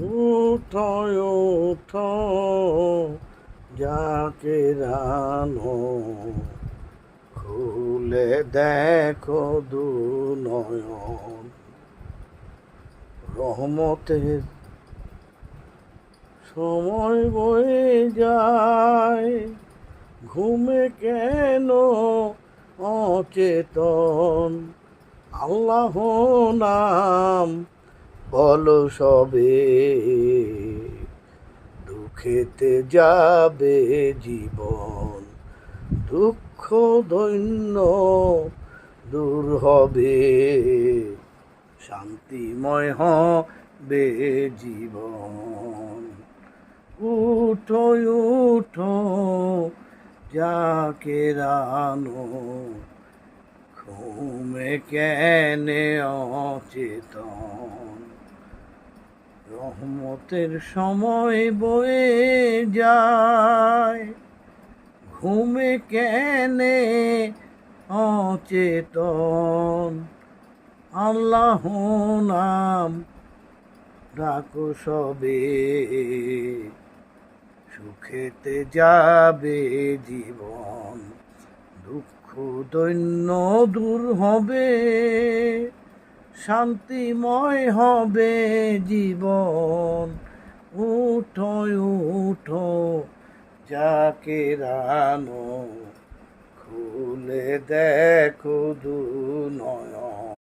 উঠো উঠো যাকে রানো। খুলে দেখো দু নয়ন। রহমতের সময় বয়ে যায়। ঘুমে কেন অচেতন? আল্লাহ নাম বলো সবে, দুঃখেতে যাবে জীবন, দুঃখ দৈন্য দূর হবে। শান্তিময় হবে জীবন। উঠো উঠো, যাকে রানো, ঘুমে কেনে অচেতন। রহমতের সময় বয়ে যায়। ঘুমে কেনে অচেতন। আল্লাহ নাম ডাকো সবে। সুখেতে যাবে জীবন, দুঃখ দৈন্য দূর হবে। শান্তিময় হবে জীবন। উঠো উঠো যাকে রানো খুলে দেখো দু নয়ন।